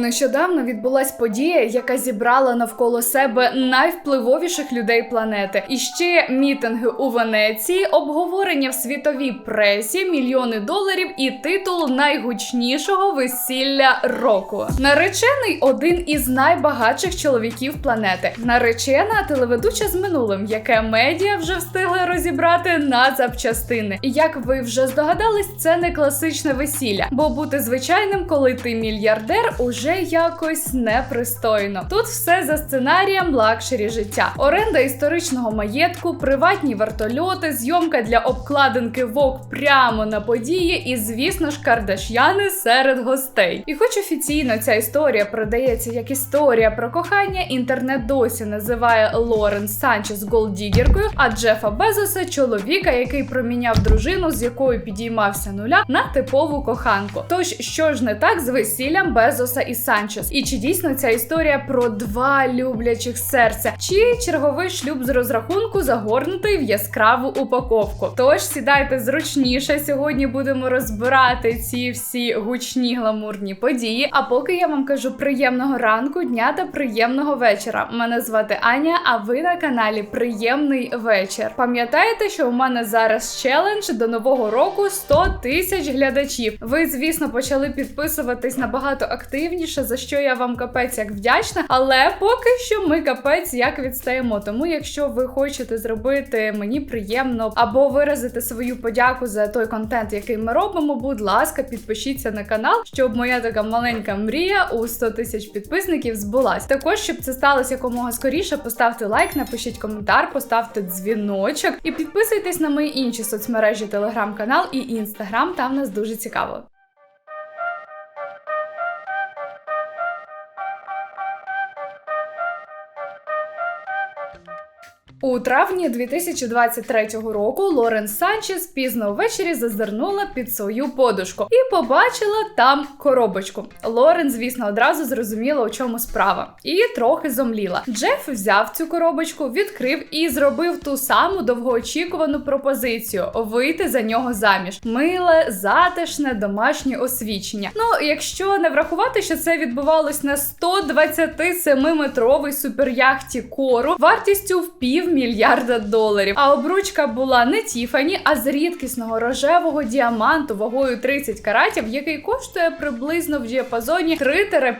Нещодавно відбулась подія, яка зібрала навколо себе найвпливовіших людей планети. І ще мітинги у Венеції, обговорення в світовій пресі, мільйони доларів і титул найгучнішого весілля року. Наречений один із найбагатших чоловіків планети. Наречена телеведуча з минулим, яке медіа вже встигли розібрати на запчастини. Як ви вже здогадались, це не класичне весілля, бо бути звичайним, коли ти мільярдер, уже якось непристойно. Тут все за сценарієм лакшері життя, оренда історичного маєтку, приватні вертольоти, зйомка для обкладинки вок прямо на події, і звісно ж, кардаш'яни серед гостей. І хоч офіційно ця історія продається як історія про кохання, інтернет досі називає Лорен Санчес голдігеркою, а Джефа Безоса чоловіка, який проміняв дружину, з якою підіймався нуля, на типову коханку. Тож що ж не так з весіллям Безоса і Санчес? І чи дійсно ця історія про два люблячих серця, чи черговий шлюб з розрахунку загорнутий в яскраву упаковку? Тож сідайте зручніше. Сьогодні будемо розбирати ці всі гучні гламурні події. А поки я вам кажу приємного ранку, дня та приємного вечора. Мене звати Аня, а ви на каналі Приємний вечір. Пам'ятаєте, що у мене зараз челендж до нового року 100 тисяч глядачів. Ви, звісно, почали підписуватись набагато активніше, за що я вам капець як вдячна. Але поки що ми капець як відстаємо. Тому, якщо ви хочете зробити мені приємно або виразити свою подяку за той контент, який ми робимо, будь ласка, підпишіться на канал, щоб моя така маленька мрія у 100 тисяч підписників збулась. Також, щоб це сталося якомога скоріше, поставте лайк, напишіть коментар, поставте дзвіночок і підписуйтесь на мої інші соцмережі, телеграм-канал і інстаграм. Там нас дуже цікаво. У травні 2023 року Лорен Санчес пізно ввечері зазирнула під свою подушку і побачила там коробочку. Лорен, звісно, одразу зрозуміла, у чому справа, і трохи зомліла. Джеф взяв цю коробочку, відкрив і зробив ту саму довгоочікувану пропозицію вийти за нього заміж. Миле, затишне, домашнє освічення. Ну, якщо не врахувати, що це відбувалось на 127-метровій суперяхті кору вартістю в пів мільярда доларів. А обручка була не Тіфані, а з рідкісного рожевого діаманту вагою 30 каратів, який коштує приблизно в діапазоні 3-5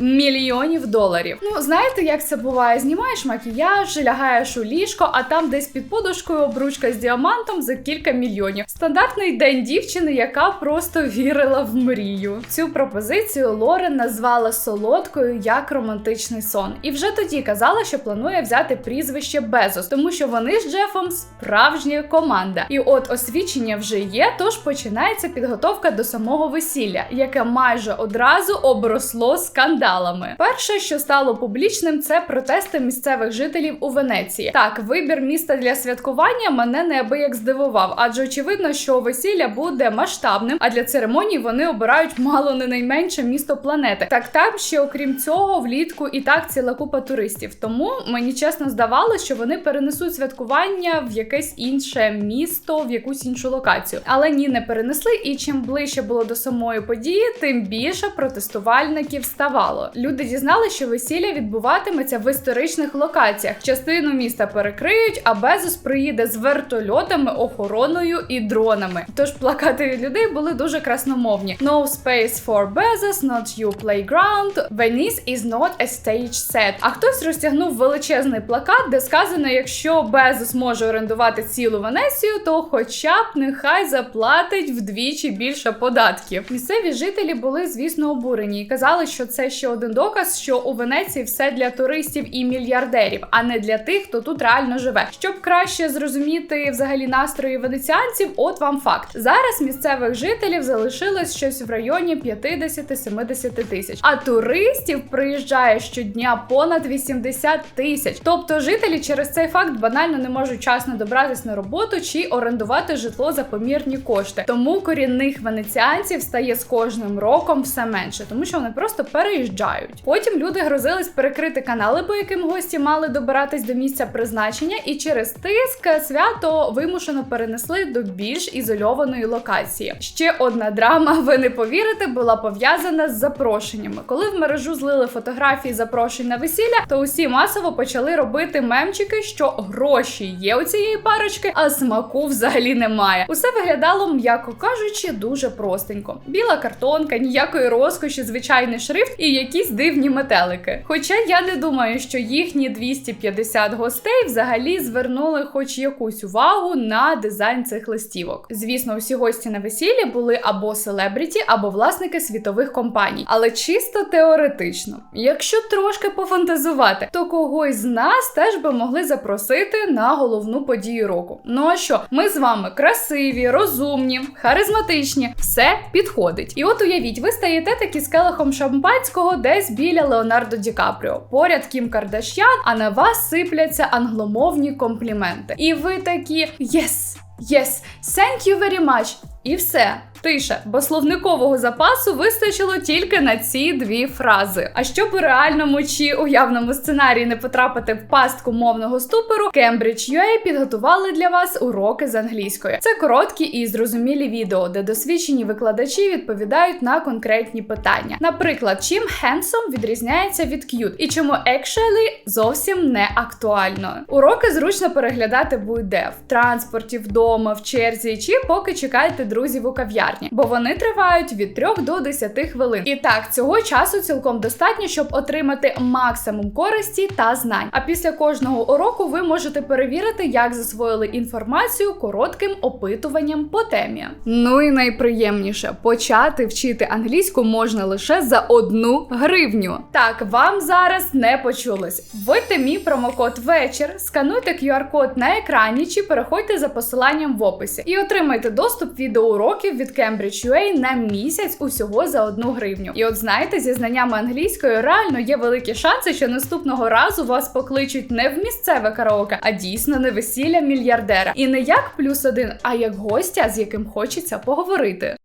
мільйонів доларів. Ну, знаєте, як це буває? Знімаєш макіяж, лягаєш у ліжко, а там десь під подушкою обручка з діамантом за кілька мільйонів. Стандартний день дівчини, яка просто вірила в мрію. Цю пропозицію Лорен назвала солодкою як романтичний сон, і вже тоді казала, що планує взяти прізвище Безос, тому що вони з Джефом справжня команда. І от освічення вже є, тож починається підготовка до самого весілля, яке майже одразу обросло скандалами. Перше, що стало публічним, це протести місцевих жителів у Венеції. Так, вибір міста для святкування мене неабияк здивував, адже очевидно, що весілля буде масштабним, а для церемонії вони обирають мало не найменше місто планети. Так там ще окрім цього, влітку і так ціла купа туристів. Тому мені чесно здавалося, що вони перенесуть святкування в якесь інше місто, в якусь іншу локацію. Але ні, не перенесли. І чим ближче було до самої події, тим більше протестувальників ставало. Люди дізналися, що весілля відбуватиметься в історичних локаціях. Частину міста перекриють, а Безос приїде з вертольотами, охороною і дронами. Тож плакати від людей були дуже красномовні: No space for Bezos, not you playground. Venice is not a stage set. А хтось розтягнув величезний плакат, де сказано, якщо Безос може орендувати цілу Венецію, то хоча б нехай заплатить вдвічі більше податків. Місцеві жителі були, звісно, обурені і казали, що це ще один доказ, що у Венеції все для туристів і мільярдерів, а не для тих, хто тут реально живе. Щоб краще зрозуміти взагалі настрої венеціанців, от вам факт. Зараз місцевих жителів залишилось щось в районі 50-70 тисяч, а туристів приїжджає щодня понад 80 тисяч. Тобто жителі через цей факт банально не можуть часно добратися на роботу чи орендувати житло за помірні кошти. Тому корінних венеціанців стає з кожним роком все менше, тому що вони просто переїжджають. Потім люди грозились перекрити канали, по яким гості мали добиратись до місця призначення, і через тиск свято вимушено перенесли до більш ізольованої локації. Ще одна драма, ви не повірите, була пов'язана з запрошеннями. Коли в мережу злили фотографії запрошень на весілля, то усі масово почали робити мемчики, що гроші є у цієї парочки, а смаку взагалі немає. Усе виглядало, м'яко кажучи, дуже простенько. Біла картонка, ніякої розкоші, звичайний шрифт і якісь дивні метелики. Хоча я не думаю, що їхні 250 гостей взагалі звернули хоч якусь увагу на дизайн цих листівок. Звісно, усі гості на весіллі були або селебріті, або власники світових компаній, але чисто теоретично. Якщо трошки пофантазувати, то когось з нас теж би могли запросити на головну подію року. Ну а що, ми з вами красиві, розумні, харизматичні, все підходить. І от уявіть, ви стаєте такі з шампанського десь біля Леонардо Ді Капріо. Поряд Кім Кардашян, а на вас сипляться англомовні компліменти. І ви такі yes, yes, thank you very much. І все. Тиша, бо словникового запасу вистачило тільки на ці дві фрази. А щоб у реальному чи уявному сценарії не потрапити в пастку мовного ступору, Cambridge UA підготували для вас уроки з англійської. Це короткі і зрозумілі відео, де досвідчені викладачі відповідають на конкретні питання. Наприклад, чим handsome відрізняється від cute і чому actually зовсім не актуально. Уроки зручно переглядати будь-де в транспорті, вдома, в черзі, чи поки чекаєте друзів у кав'ярні бо вони тривають від 3 до 10 хвилин. І так, цього часу цілком достатньо, щоб отримати максимум користі та знань. А після кожного уроку ви можете перевірити, як засвоїли інформацію коротким опитуванням по темі. Ну і найприємніше почати вчити англійську можна лише за одну гривню. Так, вам зараз не почулось. Вводьте мій промокод вечір, скануйте QR-код на екрані чи переходьте за посиланням в описі і отримайте доступ відеоуроків від Cambridge.ua на місяць усього за одну гривню. І от знаєте, зі знаннями англійської реально є великі шанси, що наступного разу вас покличуть не в місцеве караоке, а дійсно не весілля мільярдера. І не як плюс один, а як гостя, з яким хочеться поговорити.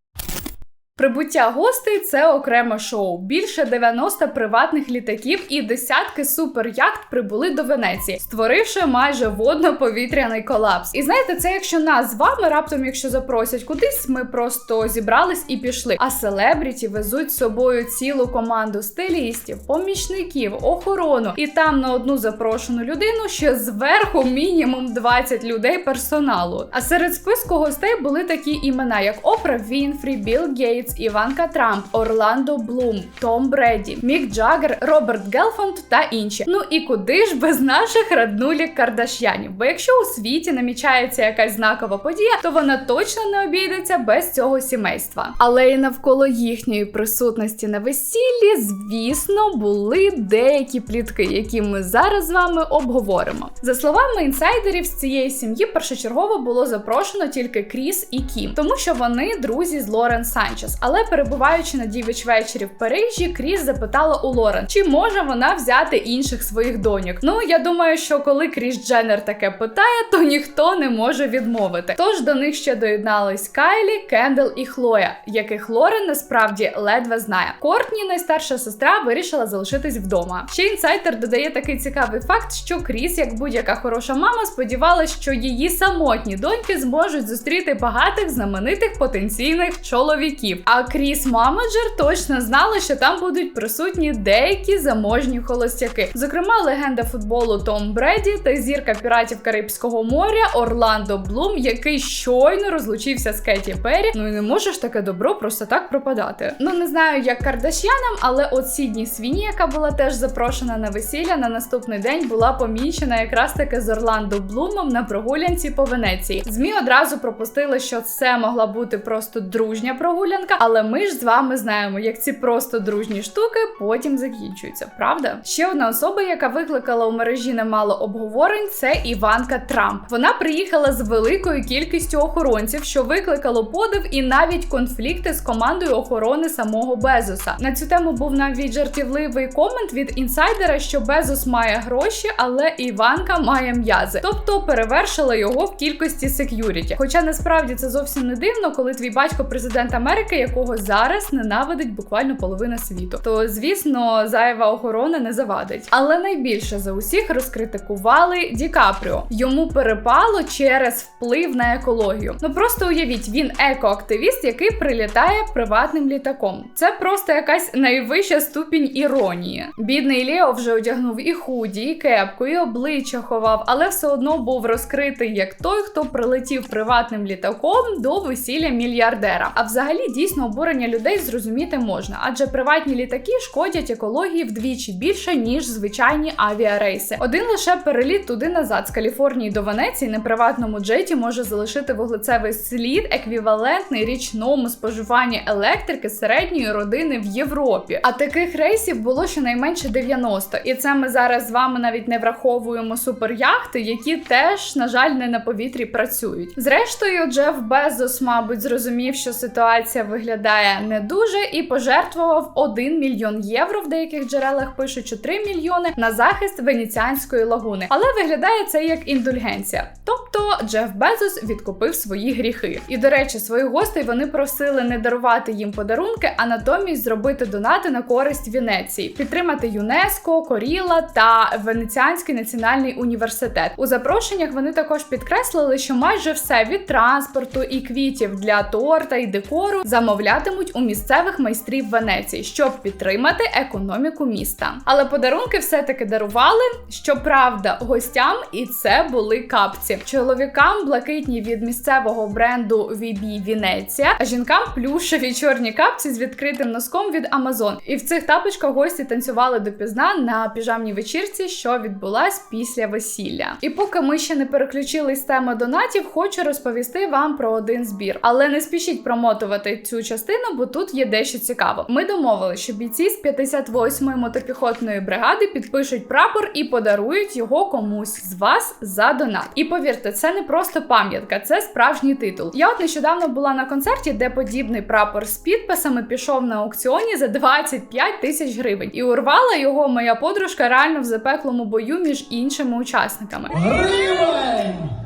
Прибуття гостей це окреме шоу. Більше 90 приватних літаків і десятки суперяхт прибули до Венеції, створивши майже водно-повітряний колапс. І знаєте, це якщо нас з вами раптом, якщо запросять кудись, ми просто зібрались і пішли. А селебріті везуть з собою цілу команду стилістів, помічників, охорону. І там на одну запрошену людину ще зверху мінімум 20 людей персоналу. А серед списку гостей були такі імена, як Опра Вінфрі, Білл Гейтс, Іванка Трамп, Орландо Блум, Том Бреді, Мік Джаггер, Роберт Гелфонд та інші. Ну і куди ж без наших раднулік Кардашянів? Бо якщо у світі намічається якась знакова подія, то вона точно не обійдеться без цього сімейства. Але і навколо їхньої присутності на весіллі, звісно, були деякі плітки, які ми зараз з вами обговоримо. За словами інсайдерів, з цієї сім'ї першочергово було запрошено тільки Кріс і Кім, тому що вони друзі з Лорен Санчес. Але перебуваючи на дівич вечорі в Парижі, Кріс запитала у Лорен, чи може вона взяти інших своїх доньок. Ну я думаю, що коли Кріс Дженнер таке питає, то ніхто не може відмовити. Тож до них ще доєднались Кайлі, Кендел і Хлоя, яких Лорен насправді ледве знає. Кортні, найстарша сестра, вирішила залишитись вдома. Ще інсайдер додає такий цікавий факт, що Кріс, як будь-яка хороша мама, сподівалась, що її самотні доньки зможуть зустріти багатих знаменитих потенційних чоловіків. А Кріс Мамаджер точно знала, що там будуть присутні деякі заможні холостяки, зокрема легенда футболу Том Бреді та зірка піратів Карибського моря Орландо Блум, який щойно розлучився з Кеті Перрі. Ну і не можеш таке добро просто так пропадати. Ну не знаю, як Кардашянам, але от Сідні Свіні, яка була теж запрошена на весілля, на наступний день була помічена якраз таки з Орландо Блумом на прогулянці по Венеції. Змі одразу пропустили, що це могла бути просто дружня прогулянка жінка, але ми ж з вами знаємо, як ці просто дружні штуки потім закінчуються, правда? Ще одна особа, яка викликала у мережі немало обговорень, це Іванка Трамп. Вона приїхала з великою кількістю охоронців, що викликало подив і навіть конфлікти з командою охорони самого Безоса. На цю тему був навіть жартівливий комент від інсайдера, що Безос має гроші, але Іванка має м'язи, тобто перевершила його в кількості сек'юріті. Хоча насправді це зовсім не дивно, коли твій батько президент Америки, якого зараз ненавидить буквально половина світу. То звісно, зайва охорона не завадить. Але найбільше за усіх розкритикували Ді Капріо. Йому перепало через вплив на екологію. Ну просто уявіть, він екоактивіст, який прилітає приватним літаком. Це просто якась найвища ступінь іронії. Бідний Лео вже одягнув і худі, і кепку, і обличчя ховав, але все одно був розкритий як той, хто прилетів приватним літаком до весілля мільярдера. А взагалі дійсно обурення людей зрозуміти можна, адже приватні літаки шкодять екології вдвічі більше ніж звичайні авіарейси. Один лише переліт туди назад з Каліфорнії до Венеції на приватному джеті може залишити вуглецевий слід еквівалентний річному споживанню електрики середньої родини в Європі. А таких рейсів було щонайменше 90. І це ми зараз з вами навіть не враховуємо суперяхти, які теж, на жаль, не на повітрі працюють. Зрештою, Джеф Безос, мабуть, зрозумів, що ситуація виглядає не дуже, і пожертвував 1 мільйон євро. В деяких джерелах пишуть, що 3 мільйони на захист венеціанської лагуни. Але виглядає це як індульгенція. Тобто Джеф Безос відкупив свої гріхи. І до речі, своїх гостей вони просили не дарувати їм подарунки, а натомість зробити донати на користь Венеції, підтримати ЮНЕСКО, Коріла та Венеціанський національний університет. У запрошеннях вони також підкреслили, що майже все від транспорту і квітів для торта і декору замовлятимуть у місцевих майстрів Венеції, щоб підтримати економіку міста. Але подарунки все-таки дарували. Щоправда, гостям і це були капці. Чоловікам блакитні від місцевого бренду VB Венеція, а жінкам плюшеві чорні капці з відкритим носком від Amazon. І в цих тапочках гості танцювали допізна на піжамній вечірці, що відбулась після весілля. І поки ми ще не переключились з теми донатів, хочу розповісти вам про один збір. Але не спішіть промотувати цю частину, бо тут є дещо цікаво. Ми домовили, що бійці з 58-ї мотопіхотної бригади підпишуть прапор і подарують його комусь з вас за донат. І повірте, це не просто пам'ятка, це справжній титул. Я от нещодавно була на концерті, де подібний прапор з підписами пішов на аукціоні за 25 тисяч гривень. І урвала його моя подружка реально в запеклому бою між іншими учасниками. Гривень!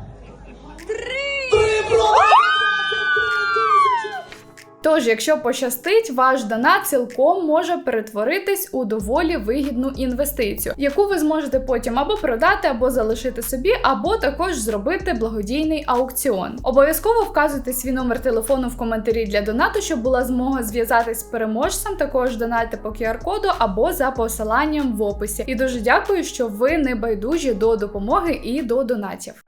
Тож, якщо пощастить, ваш донат цілком може перетворитись у доволі вигідну інвестицію, яку ви зможете потім або продати, або залишити собі, або також зробити благодійний аукціон. Обов'язково вказуйте свій номер телефону в коментарі для донату, щоб була змога зв'язатись з переможцем. Також донайте по QR-коду або за посиланням в описі. І дуже дякую, що ви не байдужі до допомоги і до донатів.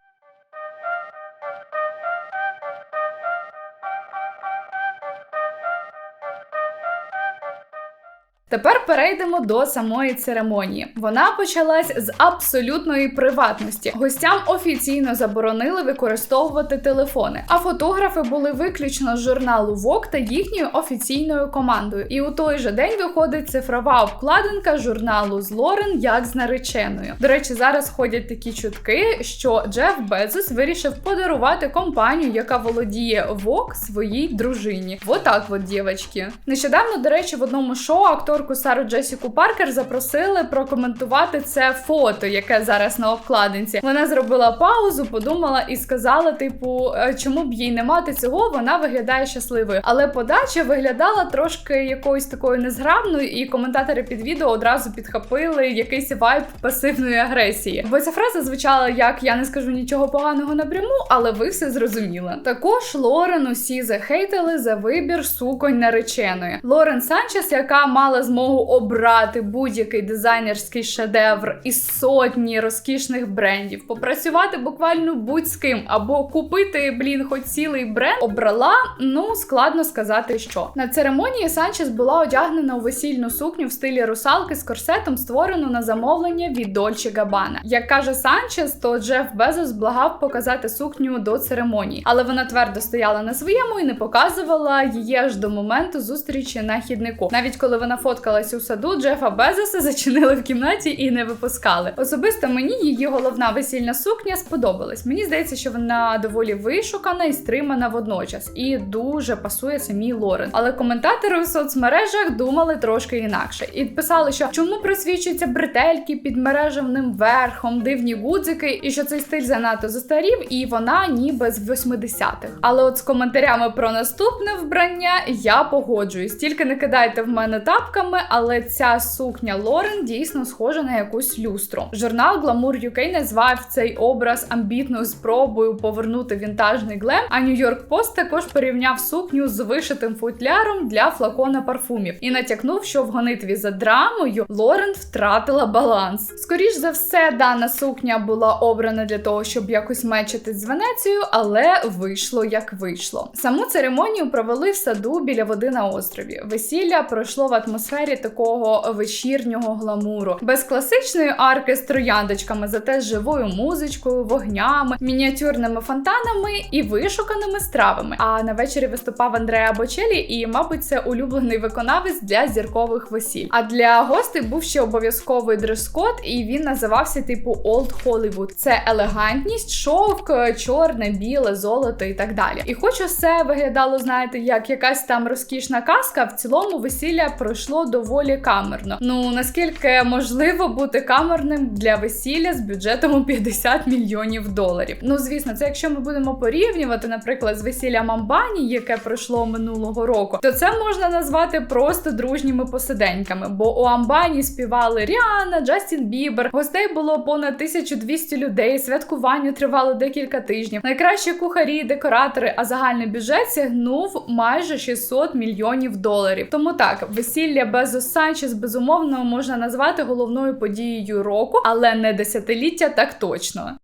Тепер перейдемо до самої церемонії. Вона почалась з абсолютної приватності. Гостям офіційно заборонили використовувати телефони, а фотографи були виключно з журналу Vogue та їхньою офіційною командою. І у той же день виходить цифрова обкладинка журналу з Лорен як з нареченою. До речі, зараз ходять такі чутки, що Джеф Безос вирішив подарувати компанію, яка володіє Vogue своїй дружині. Вот так от, дівчатки. Нещодавно, до речі, в одному шоу актор акторку Сару Джесіку Паркер запросили прокоментувати це фото, яке зараз на обкладинці. Вона зробила паузу, подумала і сказала: типу, «Е, чому б їй не мати цього? Вона виглядає щасливою. Але подача виглядала трошки якоюсь такою незграбною, і коментатори під відео одразу підхопили якийсь вайб пасивної агресії. Бо ця фраза звучала як я не скажу нічого поганого напряму, але ви все зрозуміли. Також Лорен усі захейтили за вибір суконь нареченої. Лорен Санчес, яка мала змогу обрати будь-який дизайнерський шедевр із сотні розкішних брендів, попрацювати буквально будь з ким, або купити, блін, хоч цілий бренд, обрала, ну складно сказати, що на церемонії Санчес була одягнена у весільну сукню в стилі русалки з корсетом, створену на замовлення від Дольче Габана. Як каже Санчес, то Джеф Безос благав показати сукню до церемонії, але вона твердо стояла на своєму і не показувала її аж до моменту зустрічі на хіднику. Навіть коли вона фоткалась у саду, Джефа Безоса зачинили в кімнаті і не випускали. Особисто мені її головна весільна сукня сподобалась. Мені здається, що вона доволі вишукана і стримана водночас, і дуже пасує самій Лорен. Але коментатори у соцмережах думали трошки інакше і писали, що чому просвічуються бретельки під мережевним верхом, дивні гудзики, і що цей стиль занадто застарів, і вона ніби з 80-х. Але от з коментарями про наступне вбрання я погоджуюсь. Тільки не кидайте в мене тапками, але ця сукня Лорен дійсно схожа на якусь люстру. Журнал Glamour UK назвав цей образ амбітною спробою повернути вінтажний глем. А York Post також порівняв сукню з вишитим футляром для флакона парфумів і натякнув, що в гонитві за драмою Лорен втратила баланс. Скоріш за все, дана сукня була обрана для того, щоб якось мечитись з Венецією, але вийшло як вийшло. Саму церемонію провели в саду біля води на острові. Весілля пройшло в атмосфері такого вечірнього гламуру, без класичної арки з трояндочками, зате з живою музичкою, вогнями, мініатюрними фонтанами і вишуканими стравами. А на вечорі виступав Андреа Бочелі, і, мабуть, це улюблений виконавець для зіркових весіль. А для гостей був ще обов'язковий дрес-код, і він називався типу Old Hollywood. Це елегантність, шовк, чорне, біле, золото і так далі. І хоч усе виглядало, знаєте, як якась там розкішна казка, в цілому весілля пройшло доволі камерно. Ну наскільки можливо бути камерним для весілля з бюджетом у 50 мільйонів доларів. Ну звісно, це якщо ми будемо порівнювати, наприклад, з весіллям Амбані, яке пройшло минулого року, то це можна назвати просто дружніми посиденьками. Бо у Амбані співали Ріана, Джастін Бібер. Гостей було понад 1200 людей. Святкування тривало декілька тижнів. Найкращі кухарі, декоратори, а загальний бюджет сягнув майже 600 мільйонів доларів. Тому так, весілля без Санчес безумовно можна назвати головною подією року, але не десятиліття, так точно.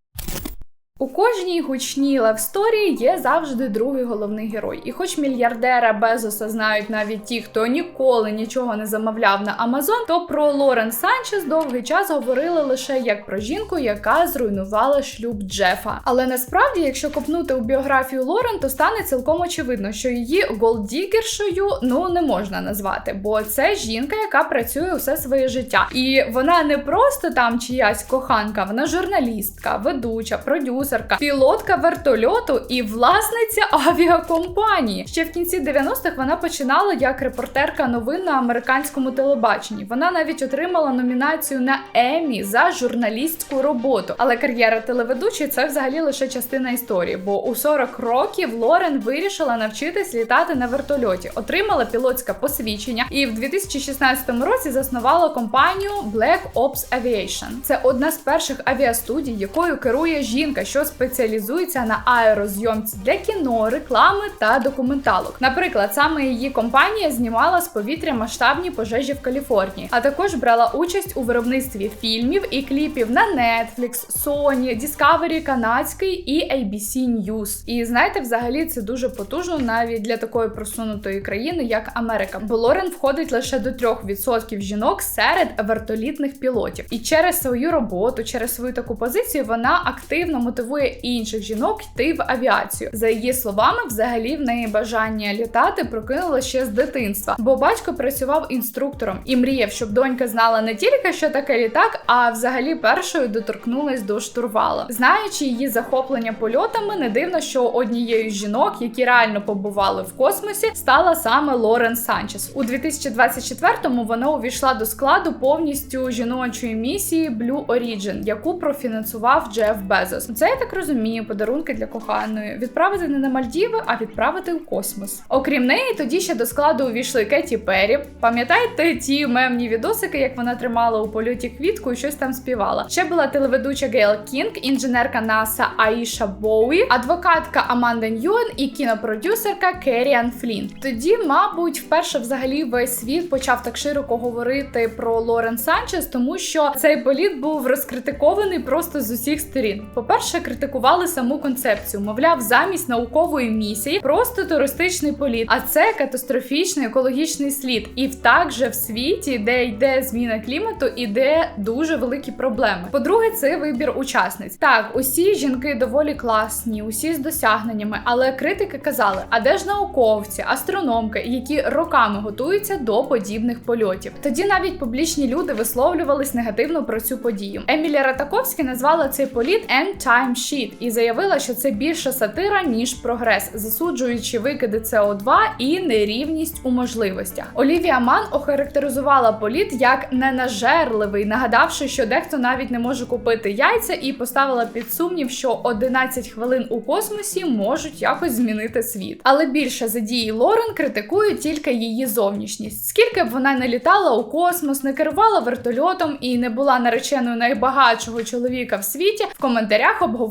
У кожній гучній левсторії є завжди другий головний герой. І хоч мільярдера Безоса знають навіть ті, хто ніколи нічого не замовляв на Амазон, то про Лорен Санчес довгий час говорили лише як про жінку, яка зруйнувала шлюб Джефа. Але насправді, якщо копнути у біографію Лорен, то стане цілком очевидно, що її голддігершою ну не можна назвати, бо це жінка, яка працює усе своє життя. І вона не просто там чиясь коханка, вона журналістка, ведуча, продюсер продюсерка, пілотка вертольоту і власниця авіакомпанії. Ще в кінці 90-х вона починала як репортерка новин на американському телебаченні. Вона навіть отримала номінацію на Емі за журналістську роботу. Але кар'єра телеведучої це взагалі лише частина історії. Бо у 40 років Лорен вирішила навчитись літати на вертольоті, отримала пілотське посвідчення і в 2016 році заснувала компанію Black Ops Aviation. Це одна з перших авіастудій, якою керує жінка, що спеціалізується на аерозйомці для кіно, реклами та документалок. Наприклад, саме її компанія знімала з повітря масштабні пожежі в Каліфорнії, а також брала участь у виробництві фільмів і кліпів на Netflix, Sony, Discovery канадський і ABC News. І знаєте, взагалі це дуже потужно навіть для такої просунутої країни, як Америка. Бо Лорен входить лише до 3% жінок серед вертолітних пілотів. І через свою роботу, через свою таку позицію, вона активно мотивує інших жінок йти в авіацію. За її словами, взагалі в неї бажання літати прокинуло ще з дитинства, бо батько працював інструктором і мріяв, щоб донька знала не тільки що таке літак, а взагалі першою доторкнулась до штурвала. Знаючи її захоплення польотами, не дивно, що однією з жінок, які реально побували в космосі, стала саме Лорен Санчес. У 2024-му вона увійшла до складу повністю жіночої місії Blue Origin, яку профінансував Джеф Безос. Цей так розумію, подарунки для коханої відправити не на Мальдіви, а відправити у космос. Окрім неї, тоді ще до складу увійшли Кеті Перрі. Пам'ятаєте ті мемні відосики, як вона тримала у польоті квітку і щось там співала? Ще була телеведуча Гейл Кінг, інженерка НАСА Аїша Боуї, адвокатка Аманда Ньюен і кінопродюсерка Керіан Флін. Тоді, мабуть, вперше взагалі весь світ почав так широко говорити про Лорен Санчес, тому що цей політ був розкритикований просто з усіх сторін. По-перше, критикували саму концепцію, мовляв, замість наукової місії просто туристичний політ. А це катастрофічний екологічний слід. І так же в світі, де йде зміна клімату, іде дуже великі проблеми. По-друге, це вибір учасниць. Так, усі жінки доволі класні, усі з досягненнями, але критики казали: а де ж науковці, астрономки, які роками готуються до подібних польотів? Тоді навіть публічні люди висловлювались негативно про цю подію. Емілія Ратаковська назвала цей політ «End Time Shit» і заявила, що це більше сатира ніж прогрес, засуджуючи викиди СО2 і нерівність у можливостях. Олівія Ман охарактеризувала політ як ненажерливий, нагадавши, що дехто навіть не може купити яйця, і поставила під сумнів, що 11 хвилин у космосі можуть якось змінити світ. Але більше за дії Лорен критикують тільки її зовнішність. Скільки б вона не літала у космос, не керувала вертольотом і не була нареченою найбагатшого чоловіка в світі, в коментарях обговорюють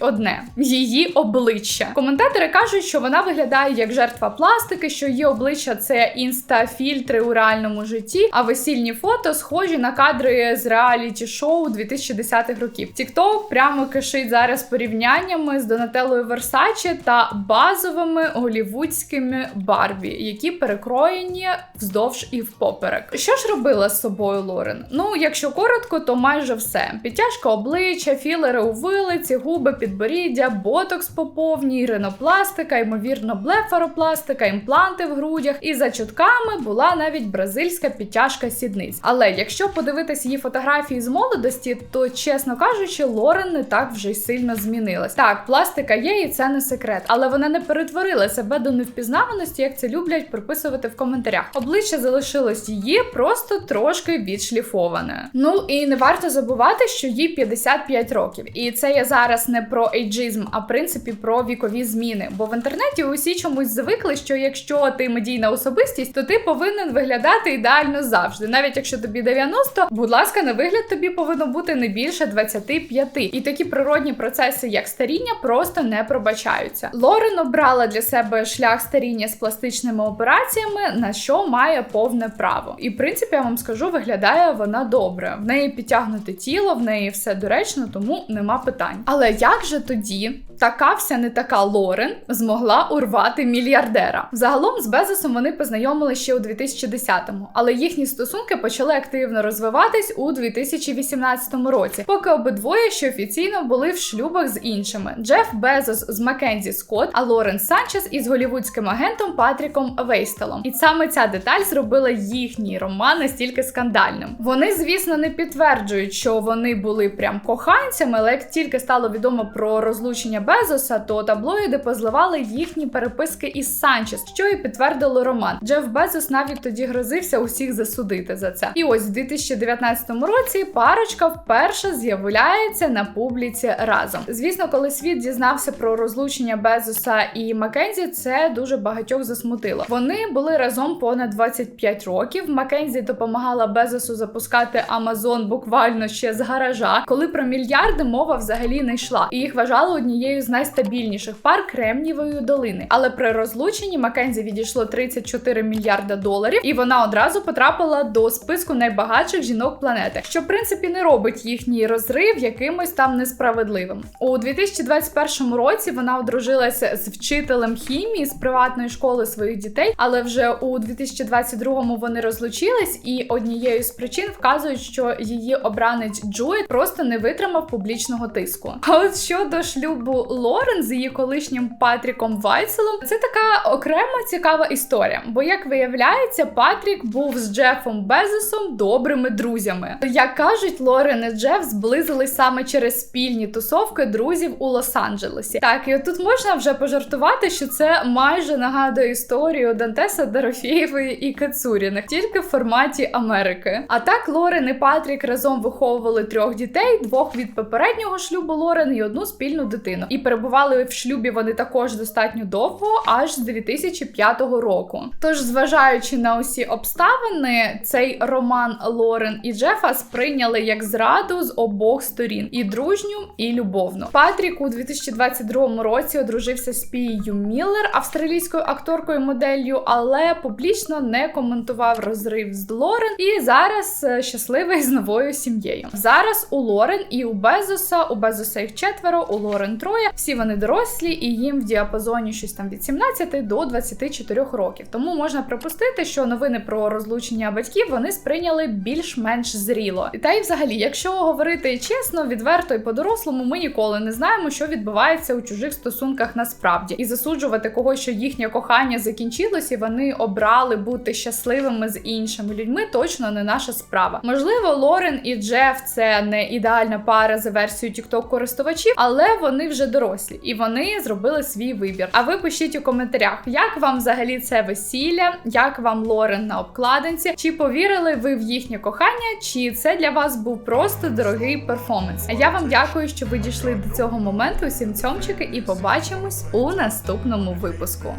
одне її обличчя. Коментатори кажуть, що вона виглядає як жертва пластики, що її обличчя це інстафільтри у реальному житті, а весільні фото схожі на кадри з реаліті шоу 2010-х років. TikTok прямо кишить зараз порівняннями з Донателлою Версаче та базовими голівудськими Барбі, які перекроєні вздовж і впоперек. Що ж робила з собою Лорен? Ну, якщо коротко, то майже все: підтяжка обличчя, філери у вилиці, губи, підборіддя, ботокс по повній, ринопластика, ймовірно, блефаропластика, імпланти в грудях. І за чутками була навіть бразильська підтяжка сідниць. Але якщо подивитись її фотографії з молодості, то чесно кажучи, Лорен не так вже й сильно змінилась. Так, пластика є, і це не секрет, але вона не перетворила себе до невпізнаваності, як це люблять приписувати в коментарях. Обличчя залишилось її просто трошки відшліфоване. Ну і не варто забувати, що їй 55 років. І це я зараз не про ейджизм, а в принципі про вікові зміни. Бо в інтернеті усі чомусь звикли, що якщо ти медійна особистість, то ти повинен виглядати ідеально завжди. Навіть якщо тобі 90, будь ласка, на вигляд тобі повинно бути не більше 25. І такі природні процеси, як старіння, просто не пробачаються. Лорен обрала для себе шлях старіння з пластичними операціями, на що має повне право. І в принципі, я вам скажу, виглядає вона добре. В неї підтягнуте тіло, в неї все доречно, тому нема питань. Але як же тоді така вся не така Лорен змогла урвати мільярдера? Загалом з Безосом вони познайомилися ще у 2010-му, але їхні стосунки почали активно розвиватись у 2018 році, поки обидвоє ще офіційно були в шлюбах з іншими: Джеф Безос з Маккензі Скотт, а Лорен Санчес із голівудським агентом Патріком Вейстелом. І саме ця деталь зробила їхній роман настільки скандальним. Вони, звісно, не підтверджують, що вони були прям коханцями, але як тільки стало відомо про розлучення Безоса, то таблоїди позливали їхні переписки із Санчес, що і підтвердило роман. Джеф Безос навіть тоді грозився усіх засудити за це. І ось у 2019 році парочка вперше з'являється на публіці разом. Звісно, коли світ дізнався про розлучення Безоса і Маккензі, це дуже багатьох засмутило. Вони були разом понад 25 років. Маккензі допомагала Безосу запускати Амазон буквально ще з гаража, коли про мільярди мова взагалі не йшла, і їх вважали однією з найстабільніших пар Кремнієвої долини. Але при розлученні Маккензі відійшло 34 мільярда доларів, і вона одразу потрапила до списку найбагатших жінок планети, що в принципі не робить їхній розрив якимось там несправедливим. У 2021 році вона одружилася з вчителем хімії з приватної школи своїх дітей, але вже у 2022-му вони розлучились, і однією з причин вказують, що її обранець Джуїт просто не витримав публічного тиску. А от щодо шлюбу Лорен з її колишнім Патріком Вайселом, це така окрема цікава історія. Бо, як виявляється, Патрік був з Джефом Безосом добрими друзями. Як кажуть, Лорен і Джеф зблизились саме через спільні тусовки друзів у Лос-Анджелесі. Так, і тут можна вже пожартувати, що це майже нагадує історію Дантеса Дорофєєвої і Кацуріних, тільки в форматі Америки. А так Лорен і Патрік разом виховували трьох дітей: двох від попереднього шлюбу Лорен і одну спільну дитину. І перебували в шлюбі вони також достатньо довго, аж з 2005 року. Тож, зважаючи на усі обставини, цей роман Лорен і Джефа сприйняли як зраду з обох сторін: і дружню, і любовну. Патрік у 2022 році одружився з Пією Міллер, австралійською акторкою моделлю, але публічно не коментував розрив з Лорен і зараз е, щасливий з новою сім'єю. Зараз у Лорен і у Безоса, у Безоса їх четверо, у Лорен троє. Всі вони дорослі, і їм в діапазоні щось там від 17 до 24 років. Тому можна припустити, що новини про розлучення батьків вони сприйняли більш-менш зріло. Та й взагалі, якщо говорити чесно, відверто і по-дорослому, ми ніколи не знаємо, що відбувається у чужих стосунках насправді, і засуджувати когось, що їхнє кохання закінчилось, і вони обрали бути щасливими з іншими людьми, точно не наша справа. Можливо, Лорен і Джеф це не ідеальна пара за версією TikTok користувачів, але вони вже дорослі і вони зробили свій вибір. А ви пишіть у коментарях, як вам взагалі це весілля, як вам Лорен на обкладинці, чи повірили ви в їхнє кохання, чи це для вас був просто дорогий перформанс. А я вам дякую, що ви дійшли до цього моменту. Усім цьомчики, і побачимось у наступному випуску.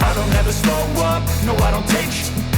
I don't ever slow up, no I don't take